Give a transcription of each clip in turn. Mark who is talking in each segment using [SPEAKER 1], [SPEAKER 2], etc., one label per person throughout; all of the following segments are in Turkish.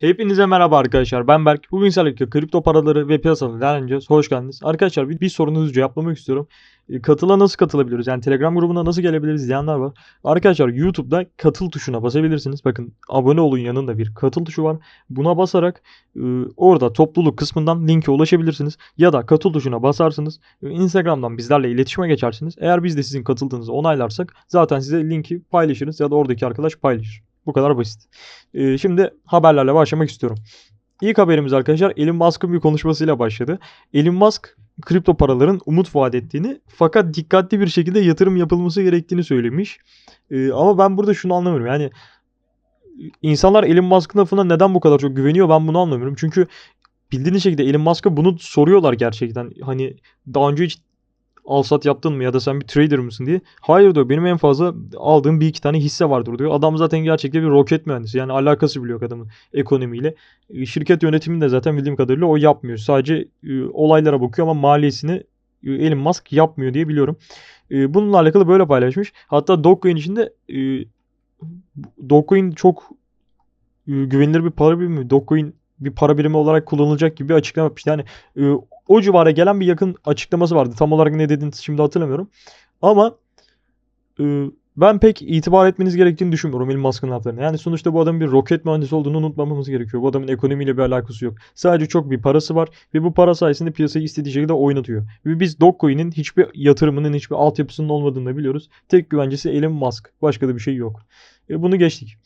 [SPEAKER 1] Hepinize merhaba arkadaşlar. Ben Berk. Bugün sizlerle kripto paraları ve piyasaları değerlendireceğiz. Hoş geldiniz. Arkadaşlar bir, bir sorunuzu cevaplamak istiyorum. E, Katıla nasıl katılabiliyoruz? Yani Telegram grubuna nasıl gelebiliriz diyenler var. Arkadaşlar YouTube'da katıl tuşuna basabilirsiniz. Bakın abone olun yanında bir katıl tuşu var. Buna basarak e, orada topluluk kısmından linke ulaşabilirsiniz. Ya da katıl tuşuna basarsınız. E, Instagram'dan bizlerle iletişime geçersiniz. Eğer biz de sizin katıldığınızı onaylarsak zaten size linki paylaşırız ya da oradaki arkadaş paylaşır. Bu kadar basit. Ee, şimdi haberlerle başlamak istiyorum. İlk haberimiz arkadaşlar Elon Musk'ın bir konuşmasıyla başladı. Elon Musk kripto paraların umut vaat ettiğini fakat dikkatli bir şekilde yatırım yapılması gerektiğini söylemiş. Ee, ama ben burada şunu anlamıyorum. Yani insanlar Elon Musk'ın lafına neden bu kadar çok güveniyor ben bunu anlamıyorum. Çünkü bildiğiniz şekilde Elon Musk'a bunu soruyorlar gerçekten. Hani daha önce hiç al sat yaptın mı ya da sen bir trader mısın diye. Hayır diyor benim en fazla aldığım bir iki tane hisse vardır diyor. Adam zaten gerçekten bir roket mühendisi. Yani alakası bile yok adamın ekonomiyle. E, Şirket yönetimini de zaten bildiğim kadarıyla o yapmıyor. Sadece e, olaylara bakıyor ama maliyesini e, Elon Musk yapmıyor diye biliyorum. Bununla alakalı böyle paylaşmış. Hatta Dogecoin içinde Dogecoin çok güvenilir bir para birimi. Dogecoin bir para birimi olarak kullanılacak gibi açıklama yapmış. Yani o civara gelen bir yakın açıklaması vardı. Tam olarak ne dediğini şimdi hatırlamıyorum. Ama e, ben pek itibar etmeniz gerektiğini düşünmüyorum Elon Musk'ın laflarına. Yani sonuçta bu adamın bir roket mühendisi olduğunu unutmamamız gerekiyor. Bu adamın ekonomiyle bir alakası yok. Sadece çok bir parası var ve bu para sayesinde piyasayı istediği şekilde oynatıyor. Ve biz Dogecoin'in hiçbir yatırımının, hiçbir altyapısının olmadığını biliyoruz. Tek güvencesi Elon Musk. Başka da bir şey yok. E, bunu geçtik.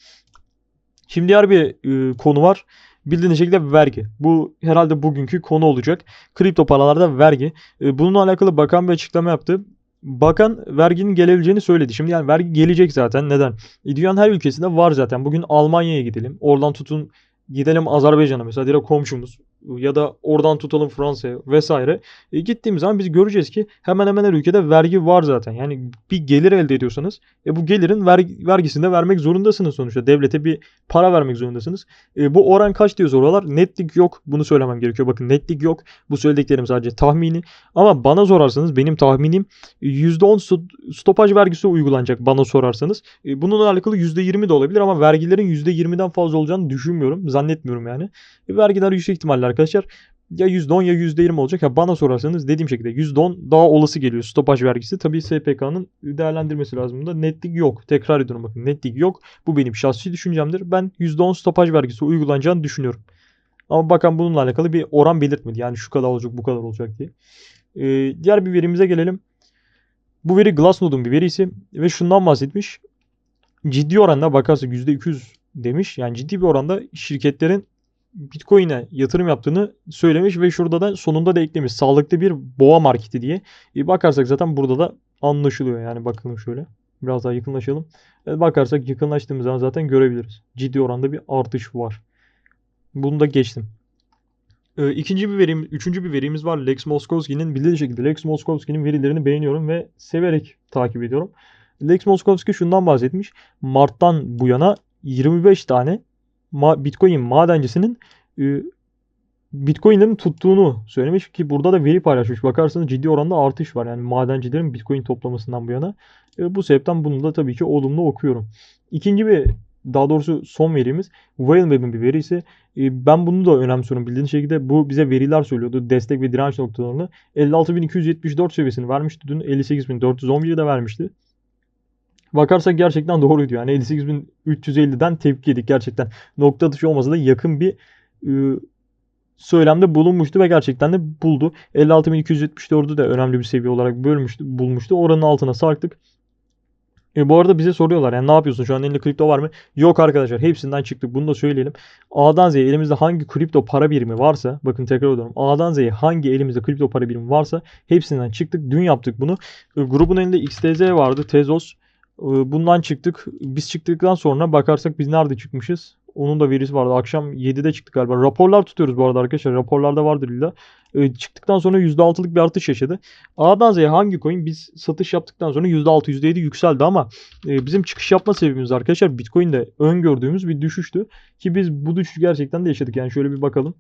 [SPEAKER 1] Şimdi diğer bir e, konu var. Bildiğiniz şekilde vergi. Bu herhalde bugünkü konu olacak. Kripto paralarda vergi. E, bununla alakalı bakan bir açıklama yaptı. Bakan verginin gelebileceğini söyledi. Şimdi yani vergi gelecek zaten. Neden? E, dünyanın her ülkesinde var zaten. Bugün Almanya'ya gidelim. Oradan tutun gidelim Azerbaycan'a mesela direkt komşumuz ya da oradan tutalım Fransa'ya vesaire. E, gittiğimiz zaman biz göreceğiz ki hemen hemen her ülkede vergi var zaten. Yani bir gelir elde ediyorsanız e, bu gelirin vergi, vergisini de vermek zorundasınız sonuçta. Devlete bir para vermek zorundasınız. E, bu oran kaç diyor soruyorlar. Netlik yok. Bunu söylemem gerekiyor. Bakın netlik yok. Bu söylediklerim sadece tahmini. Ama bana sorarsanız benim tahminim %10 stopaj vergisi uygulanacak bana sorarsanız. E, bununla alakalı %20 de olabilir ama vergilerin %20'den fazla olacağını düşünmüyorum. Zannetmiyorum yani. E, vergiler yüksek ihtimalle arkadaşlar ya %10 ya %20 olacak. Ya bana sorarsanız dediğim şekilde %10 daha olası geliyor stopaj vergisi. Tabii SPK'nın değerlendirmesi lazım. Bunda netlik yok. Tekrar ediyorum bakın netlik yok. Bu benim şahsi düşüncemdir. Ben %10 stopaj vergisi uygulanacağını düşünüyorum. Ama bakan bununla alakalı bir oran belirtmedi. Yani şu kadar olacak bu kadar olacak diye. Ee, diğer bir verimize gelelim. Bu veri Glassnode'un bir verisi ve şundan bahsetmiş. Ciddi oranda bakarsak %200 demiş. Yani ciddi bir oranda şirketlerin Bitcoin'e yatırım yaptığını söylemiş ve şurada da sonunda da eklemiş. Sağlıklı bir boğa marketi diye. E bakarsak zaten burada da anlaşılıyor. Yani bakalım şöyle. Biraz daha yakınlaşalım. E bakarsak yakınlaştığımız zaman zaten görebiliriz. Ciddi oranda bir artış var. Bunu da geçtim. E, ikinci bir verim, üçüncü bir verimiz var. Lex Moskowski'nin bildiği şekilde Lex Moskowski'nin verilerini beğeniyorum ve severek takip ediyorum. Lex Moskowski şundan bahsetmiş. Mart'tan bu yana 25 tane Bitcoin madencisinin e, Bitcoin'lerin tuttuğunu söylemiş ki burada da veri paylaşmış. Bakarsanız ciddi oranda artış var. Yani madencilerin Bitcoin toplamasından bu yana. E, bu sebepten bunu da tabii ki olumlu okuyorum. İkinci bir daha doğrusu son verimiz Whaleweb'in bir verisi. E, ben bunu da önemsiyorum. Bildiğiniz şekilde bu bize veriler söylüyordu. Destek ve direnç noktalarını. 56.274 seviyesini vermişti. Dün 58.411'i de vermişti. Bakarsak gerçekten doğruydu. Yani 58.350'den tepki yedik gerçekten. Nokta atışı olmasa da yakın bir e, söylemde bulunmuştu ve gerçekten de buldu. 56.274'ü de önemli bir seviye olarak bölmüştü, bulmuştu. Oranın altına sarktık. E, bu arada bize soruyorlar yani ne yapıyorsun şu an elinde kripto var mı? Yok arkadaşlar hepsinden çıktık bunu da söyleyelim. A'dan Z'ye elimizde hangi kripto para birimi varsa bakın tekrar ediyorum. A'dan Z'ye hangi elimizde kripto para birimi varsa hepsinden çıktık. Dün yaptık bunu. E, grubun elinde XTZ vardı. Tezos Bundan çıktık. Biz çıktıktan sonra bakarsak biz nerede çıkmışız? Onun da verisi vardı. Akşam 7'de çıktık galiba. Raporlar tutuyoruz bu arada arkadaşlar. Raporlarda vardır illa. çıktıktan sonra %6'lık bir artış yaşadı. A'dan Z'ye hangi coin biz satış yaptıktan sonra %6 %7 yükseldi ama bizim çıkış yapma sebebimiz arkadaşlar Bitcoin'de öngördüğümüz bir düşüştü. Ki biz bu düşüş gerçekten de yaşadık. Yani şöyle bir bakalım.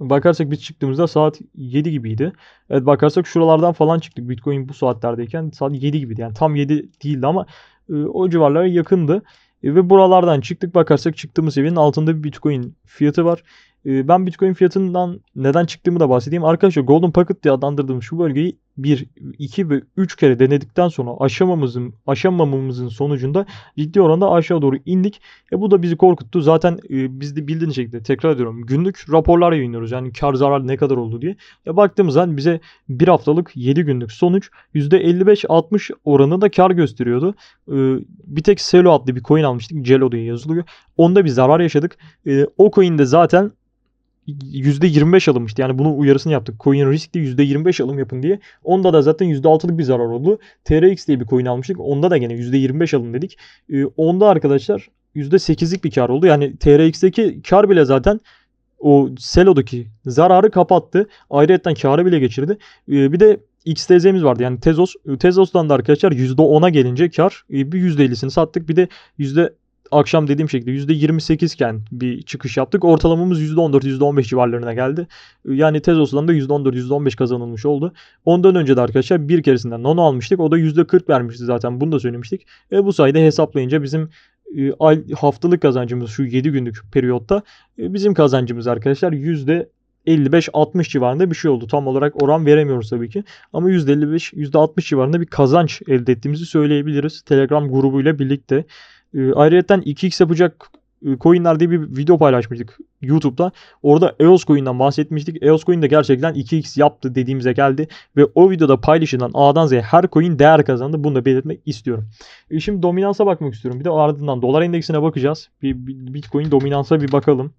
[SPEAKER 1] Bakarsak biz çıktığımızda saat 7 gibiydi. Evet bakarsak şuralardan falan çıktık Bitcoin bu saatlerdeyken saat 7 gibiydi. Yani tam 7 değildi ama e, o civarlara yakındı. E, ve buralardan çıktık bakarsak çıktığımız seviyenin altında bir Bitcoin fiyatı var. E, ben Bitcoin fiyatından neden çıktığımı da bahsedeyim. Arkadaşlar Golden Pocket diye adlandırdığım şu bölgeyi 1, 2 ve 3 kere denedikten sonra aşamamızın aşamamamızın sonucunda ciddi oranda aşağı doğru indik. E, bu da bizi korkuttu. Zaten e, biz de bildiğiniz şekilde tekrar ediyorum. Günlük raporlar yayınlıyoruz. Yani kar zarar ne kadar oldu diye. E, baktığımız zaman bize bir haftalık 7 günlük sonuç %55-60 oranında kar gösteriyordu. E, bir tek Celo adlı bir coin almıştık. Celo diye yazılıyor. Onda bir zarar yaşadık. E, o coin'de zaten %25 alınmıştı. Yani bunun uyarısını yaptık. Coin riskli %25 alım yapın diye. Onda da zaten %6'lık bir zarar oldu. TRX diye bir coin almıştık. Onda da gene %25 alın dedik. Ee, onda arkadaşlar %8'lik bir kar oldu. Yani TRX'teki kar bile zaten o Selo'daki zararı kapattı. Ayrıca karı bile geçirdi. Ee, bir de XTZ'miz vardı yani Tezos. Tezos'tan da arkadaşlar %10'a gelince kar e, bir %50'sini sattık. Bir de akşam dediğim şekilde %28 iken bir çıkış yaptık. Ortalamamız %14, %15 civarlarına geldi. Yani Tezos'dan da %14, %15 kazanılmış oldu. Ondan önce de arkadaşlar bir keresinden Nono almıştık. O da %40 vermişti zaten. Bunu da söylemiştik. E bu sayede hesaplayınca bizim e, ay, haftalık kazancımız şu 7 günlük periyotta e, bizim kazancımız arkadaşlar %55 55-60 civarında bir şey oldu. Tam olarak oran veremiyoruz tabii ki. Ama %55, %60 civarında bir kazanç elde ettiğimizi söyleyebiliriz. Telegram grubuyla birlikte. E, ayrıca 2x yapacak coinler diye bir video paylaşmıştık YouTube'da. Orada EOS coin'den bahsetmiştik. EOS coin de gerçekten 2x yaptı dediğimize geldi. Ve o videoda paylaşılan A'dan Z'ye her coin değer kazandı. Bunu da belirtmek istiyorum. E şimdi dominansa bakmak istiyorum. Bir de ardından dolar endeksine bakacağız. Bir, bir Bitcoin dominansa bir bakalım.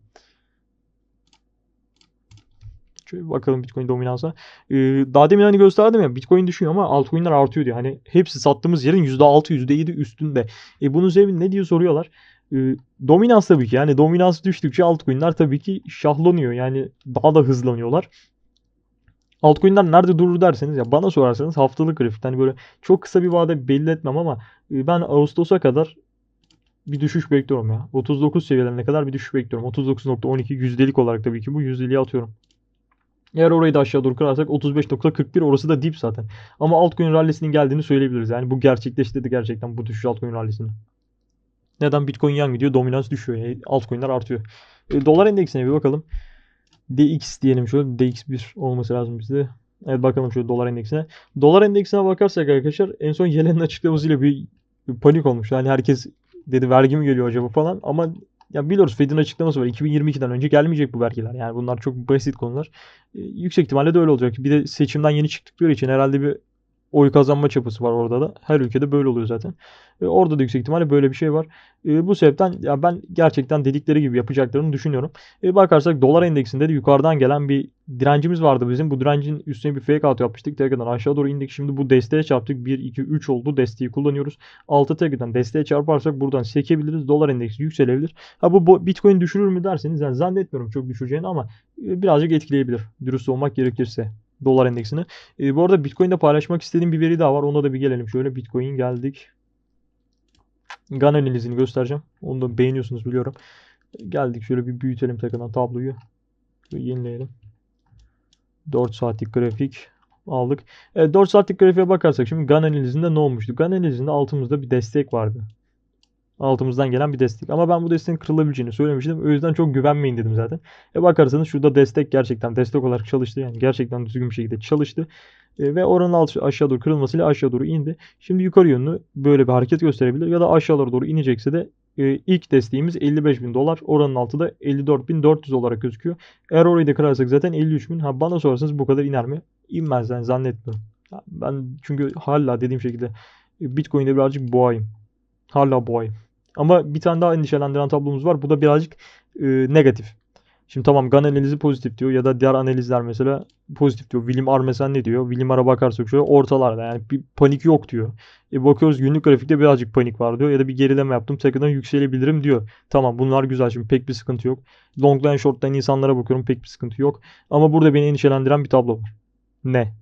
[SPEAKER 1] Bakalım Bitcoin dominansa. Ee, daha demin hani gösterdim ya Bitcoin düşüyor ama altcoin'ler artıyor diyor. Hani hepsi sattığımız yerin %6 %7 üstünde. E bunun sebebi ne diye soruyorlar. Ee, dominans tabii ki yani dominans düştükçe altcoin'ler tabii ki şahlanıyor. Yani daha da hızlanıyorlar. Altcoin'ler nerede durur derseniz ya bana sorarsanız haftalık grafik. Hani böyle çok kısa bir vade belli etmem ama e, ben Ağustos'a kadar bir düşüş bekliyorum ya. 39 seviyelerine kadar bir düşüş bekliyorum. 39.12 yüzdelik olarak tabii ki bu yüzdeliği atıyorum. Eğer orayı da aşağı doğru kırarsak 35.41 orası da dip zaten. Ama altcoin rallisinin geldiğini söyleyebiliriz. Yani bu gerçekleşti gerçekten bu düşüş altcoin rallisini. Neden Bitcoin yan gidiyor? Dominans düşüyor. Yani altcoin'ler artıyor. E, dolar endeksine bir bakalım. DX diyelim şöyle. DX1 olması lazım bizde. Evet bakalım şöyle dolar endeksine. Dolar endeksine bakarsak arkadaşlar en son Yelen'in açıklamasıyla bir, bir panik olmuş. Yani herkes dedi vergi mi geliyor acaba falan ama ya biliyoruz Fed'in açıklaması var. 2022'den önce gelmeyecek bu vergiler. Yani bunlar çok basit konular. E, yüksek ihtimalle de öyle olacak. Bir de seçimden yeni çıktıkları için herhalde bir oy kazanma çapası var orada da. Her ülkede böyle oluyor zaten. E, orada da yüksek ihtimalle böyle bir şey var. E, bu sebepten ya ben gerçekten dedikleri gibi yapacaklarını düşünüyorum. E, bakarsak dolar endeksinde de yukarıdan gelen bir direncimiz vardı bizim. Bu direncin üstüne bir fake out yapmıştık. Tekrardan aşağı doğru indik. Şimdi bu desteğe çarptık. 1, 2, 3 oldu. Desteği kullanıyoruz. Altı tekrardan desteğe çarparsak buradan sekebiliriz. Dolar endeksi yükselebilir. Ha bu Bitcoin düşürür mü derseniz yani zannetmiyorum çok düşeceğini ama e, birazcık etkileyebilir. Dürüst olmak gerekirse dolar endeksini. E, bu arada Bitcoin'de paylaşmak istediğim bir veri daha var. Ona da bir gelelim. Şöyle Bitcoin geldik. GAN analizini göstereceğim. Onu da beğeniyorsunuz biliyorum. Geldik şöyle bir büyütelim tekrardan tabloyu. Şöyle yenileyelim. 4 saatlik grafik aldık. Evet 4 saatlik grafiğe bakarsak şimdi GAN analizinde ne olmuştu? GAN analizinde altımızda bir destek vardı altımızdan gelen bir destek. Ama ben bu desteğin kırılabileceğini söylemiştim. O yüzden çok güvenmeyin dedim zaten. E bakarsanız şurada destek gerçekten destek olarak çalıştı. Yani gerçekten düzgün bir şekilde çalıştı. E, ve oranın alt, aşağı doğru kırılmasıyla aşağı doğru indi. Şimdi yukarı yönlü böyle bir hareket gösterebilir. Ya da aşağılara doğru inecekse de e, ilk desteğimiz 55 bin dolar. Oranın altı da 54.400 olarak gözüküyor. Eğer orayı da kırarsak zaten 53 bin. Ha, bana sorarsanız bu kadar iner mi? İnmez yani zannetmiyorum. Ben çünkü hala dediğim şekilde Bitcoin'de birazcık boğayım. Hala boğayım. Ama bir tane daha endişelendiren tablomuz var. Bu da birazcık e, negatif. Şimdi tamam GAN analizi pozitif diyor ya da diğer analizler mesela pozitif diyor. William R mesela ne diyor? William R'a bakarsak şöyle ortalarda yani bir panik yok diyor. E bakıyoruz günlük grafikte birazcık panik var diyor ya da bir gerileme yaptım tekrardan yükselebilirim diyor. Tamam bunlar güzel şimdi pek bir sıkıntı yok. Longline shortline insanlara bakıyorum pek bir sıkıntı yok. Ama burada beni endişelendiren bir tablo var. Ne?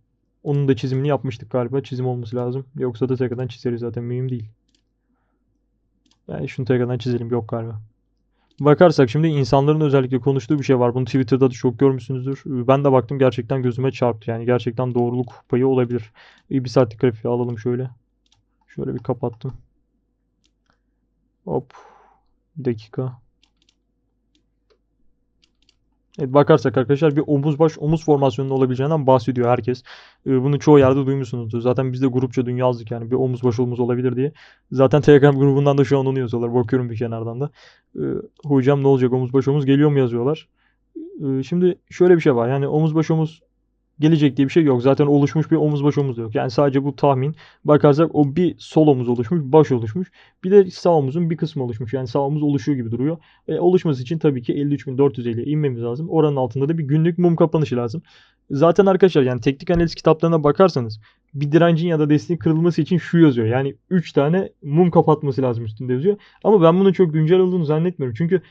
[SPEAKER 1] Onun da çizimini yapmıştık galiba. Çizim olması lazım. Yoksa da tekrardan çizeriz zaten mühim değil. Yani şunu tekrardan çizelim. Yok galiba. Bakarsak şimdi insanların özellikle konuştuğu bir şey var. Bunu Twitter'da da çok görmüşsünüzdür. Ben de baktım gerçekten gözüme çarptı. Yani gerçekten doğruluk payı olabilir. Bir saatlik grafiği alalım şöyle. Şöyle bir kapattım. Hop. Bir dakika. Evet bakarsak arkadaşlar bir omuz baş omuz formasyonunun olabileceğinden bahsediyor herkes. Ee, bunu çoğu yerde duymuşsunuzdur. Zaten biz de grupça dün yazdık yani bir omuz baş omuz olabilir diye. Zaten Telegram grubundan da şu an onu yazıyorlar. Bakıyorum bir kenardan da. Ee, hocam ne olacak omuz baş omuz geliyor mu yazıyorlar. Ee, şimdi şöyle bir şey var. Yani omuz baş omuz gelecek diye bir şey yok. Zaten oluşmuş bir omuz baş omuz da yok. Yani sadece bu tahmin. Bakarsak o bir sol omuz oluşmuş, baş oluşmuş. Bir de sağ omuzun bir kısmı oluşmuş. Yani sağ omuz oluşuyor gibi duruyor. E, oluşması için tabii ki 53.450'ye inmemiz lazım. Oranın altında da bir günlük mum kapanışı lazım. Zaten arkadaşlar yani teknik analiz kitaplarına bakarsanız bir direncin ya da desteğin kırılması için şu yazıyor. Yani 3 tane mum kapatması lazım üstünde yazıyor. Ama ben bunun çok güncel olduğunu zannetmiyorum. Çünkü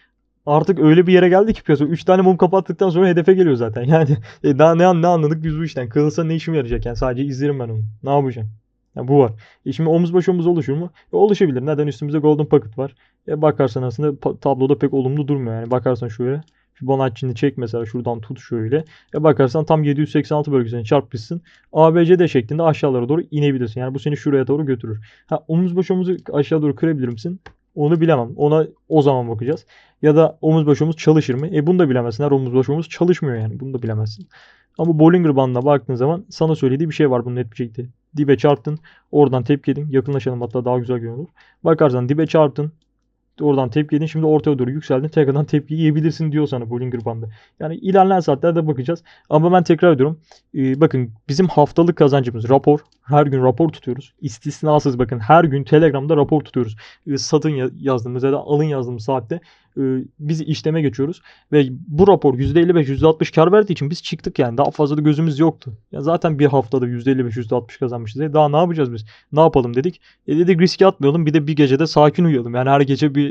[SPEAKER 1] artık öyle bir yere geldi ki piyasa. 3 tane mum kapattıktan sonra hedefe geliyor zaten. Yani e, daha ne, ne anladık biz bu işten. Kırılsa ne işime yarayacak yani. Sadece izlerim ben onu. Ne yapacağım? Yani bu var. E şimdi omuz baş omuz oluşur mu? E oluşabilir. Neden? Üstümüzde golden pocket var. E bakarsan aslında tabloda pek olumlu durmuyor. Yani bakarsan şöyle. Fibonacci'ni çek mesela şuradan tut şöyle. E bakarsan tam 786 bölgesine çarpmışsın. ABCD şeklinde aşağılara doğru inebilirsin. Yani bu seni şuraya doğru götürür. Ha omuz baş omuzu aşağı doğru kırabilir misin? Onu bilemem. Ona o zaman bakacağız. Ya da omuz baş omuz çalışır mı? E bunu da bilemezsin. Her omuz baş omuz çalışmıyor yani. Bunu da bilemezsin. Ama Bollinger bandına baktığın zaman sana söylediği bir şey var bunun net bir şekilde. Dibe çarptın. Oradan tepki yedin. Yakınlaşalım hatta daha güzel görünür. Bakarsan dibe çarptın. Oradan tepki yedin. Şimdi ortaya doğru yükseldin. Tekrardan tepki yiyebilirsin diyor sana Bollinger bandı. Yani ilerleyen saatlerde bakacağız. Ama ben tekrar ediyorum. Ee, bakın bizim haftalık kazancımız rapor. Her gün rapor tutuyoruz. İstisnasız bakın her gün Telegram'da rapor tutuyoruz. Ee, satın ya- yazdığımız ya da alın yazdığımız saatte e, biz işleme geçiyoruz. Ve bu rapor %55 %60 kar verdiği için biz çıktık yani. Daha fazla da gözümüz yoktu. Ya zaten bir haftada %55 %60 kazanmışız. E daha ne yapacağız biz? Ne yapalım dedik. E dedik riske atmayalım. Bir de bir gecede sakin uyuyalım. Yani her gece bir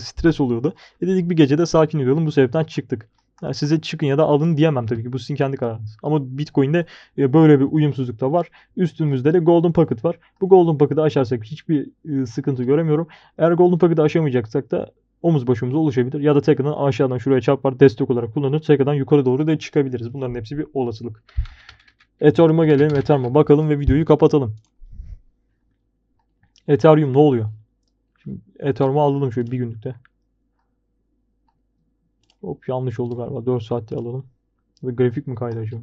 [SPEAKER 1] stres oluyordu. E dedik bir gecede sakin uyuyalım. Bu sebepten çıktık. Yani size çıkın ya da alın diyemem tabii ki. Bu sizin kendi kararınız. Ama Bitcoin'de e, böyle bir uyumsuzluk da var. Üstümüzde de Golden Pocket var. Bu Golden Pocket'ı aşarsak hiçbir e, sıkıntı göremiyorum. Eğer Golden Pocket'ı aşamayacaksak da omuz başımıza oluşabilir. Ya da tekrardan aşağıdan şuraya çarpar destek olarak kullanır. Tekrardan yukarı doğru da çıkabiliriz. Bunların hepsi bir olasılık. Ethereum'a gelelim. Ethereum'a bakalım ve videoyu kapatalım. Ethereum ne oluyor? Ethereum'u alalım şöyle bir günlükte. Hop yanlış oldu galiba. 4 saatte alalım. Ya da grafik mi kaydı acaba?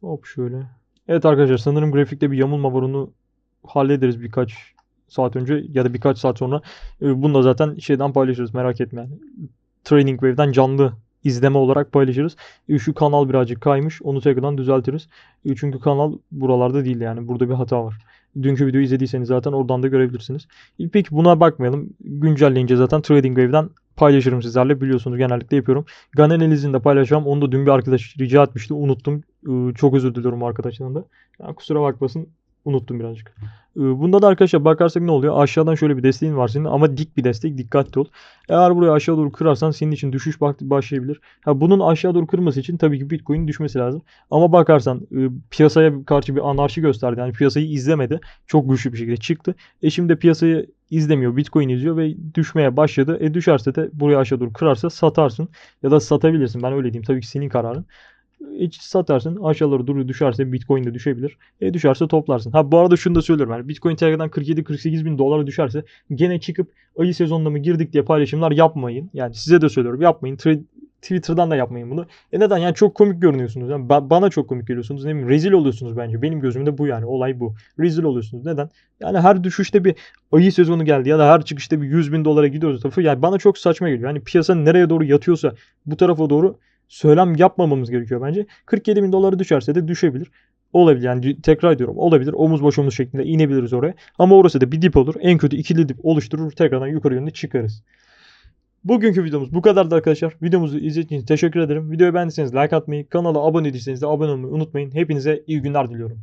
[SPEAKER 1] Hop şöyle. Evet arkadaşlar sanırım grafikte bir yamulma var onu hallederiz birkaç saat önce ya da birkaç saat sonra. Ee, Bunu da zaten şeyden paylaşırız merak etme. yani. Training Wave'den canlı izleme olarak paylaşırız. Ee, Şu kanal birazcık kaymış. Onu tekrardan düzeltiriz. Ee, Çünkü kanal buralarda değil yani. Burada bir hata var. Dünkü videoyu izlediyseniz zaten oradan da görebilirsiniz. Ee, Peki buna bakmayalım. Güncelleyince zaten Trading Wave'den paylaşırım sizlerle. Biliyorsunuz genellikle yapıyorum. Gun analizini de paylaşacağım. Onu da dün bir arkadaş rica etmişti. Unuttum. Çok özür diliyorum arkadaşından da. Kusura bakmasın. Unuttum birazcık. Ee, Bunda da arkadaşlar bakarsak ne oluyor? Aşağıdan şöyle bir desteğin var senin ama dik bir destek. Dikkatli ol. Eğer buraya aşağı doğru kırarsan senin için düşüş başlayabilir. Ha, bunun aşağı doğru kırması için tabii ki Bitcoin düşmesi lazım. Ama bakarsan e, piyasaya karşı bir anarşi gösterdi. Yani piyasayı izlemedi. Çok güçlü bir şekilde çıktı. E şimdi piyasayı izlemiyor. Bitcoin izliyor ve düşmeye başladı. E düşerse de buraya aşağı doğru kırarsa satarsın. Ya da satabilirsin. Ben öyle diyeyim. Tabii ki senin kararın. Hiç satarsın. Aşağıları doğru düşerse Bitcoin de düşebilir. E düşerse toplarsın. Ha bu arada şunu da söylüyorum. Yani Bitcoin tekrardan 47-48 bin dolara düşerse gene çıkıp ayı sezonuna mı girdik diye paylaşımlar yapmayın. Yani size de söylüyorum yapmayın. Twitter'dan da yapmayın bunu. E neden? Yani çok komik görünüyorsunuz. Yani ba- bana çok komik geliyorsunuz. Ne bileyim, rezil oluyorsunuz bence. Benim gözümde bu yani. Olay bu. Rezil oluyorsunuz. Neden? Yani her düşüşte bir ayı sezonu geldi ya da her çıkışta bir 100 bin dolara gidiyoruz tarafı. Yani bana çok saçma geliyor. Yani piyasa nereye doğru yatıyorsa bu tarafa doğru söylem yapmamamız gerekiyor bence. 47 bin dolara düşerse de düşebilir. Olabilir yani tekrar ediyorum olabilir omuz boş omuz şeklinde inebiliriz oraya. Ama orası da bir dip olur. En kötü ikili dip oluşturur. Tekrardan yukarı yönde çıkarız. Bugünkü videomuz bu kadardı arkadaşlar. Videomuzu izlediğiniz için teşekkür ederim. Videoyu beğendiyseniz like atmayı, kanala abone değilseniz de abone olmayı unutmayın. Hepinize iyi günler diliyorum.